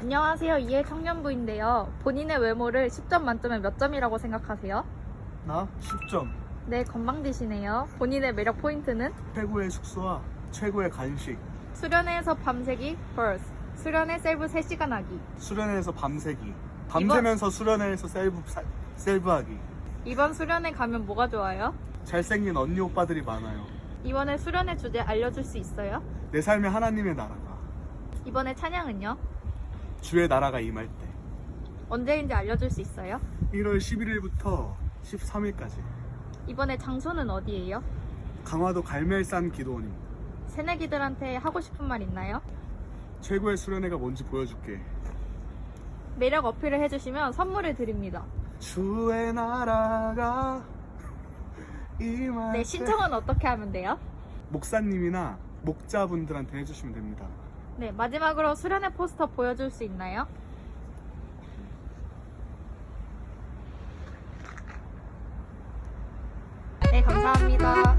안녕하세요. 이해 청년부인데요. 본인의 외모를 10점 만점에 몇 점이라고 생각하세요? 나 10점. 네, 건방지시네요. 본인의 매력 포인트는? 최고의 숙소와 최고의 간식. 수련회에서 밤새기, first. 수련회 셀프 3시간 하기. 수련회에서 밤새기. 밤새면서 수련회에서 셀프 사- 셀프하기. 이번 수련회 가면 뭐가 좋아요? 잘생긴 언니 오빠들이 많아요. 이번에 수련회 주제 알려줄 수 있어요? 내 삶에 하나님의 나라가 이번에 찬양은요? 주의 나라가 임할 때. 언제인지 알려줄 수 있어요? 1월 11일부터 13일까지 이번에 장소는 어디예요? 강화도 갈멜산 기도원입니다. 새내기들한테 하고 싶은 말 있나요? 최고의 수련회가 뭔지 보여줄게. 매력 어필을 해주시면 선물을 드립니다. 주의 나라가 임할 네, 때. 신청은 어떻게 하면 돼요? 목사님이나 목자분들한테 해주시면 됩니다. 네, 마지막으로 수련회 포스터 보여줄 수 있나요? 네, 감사합니다.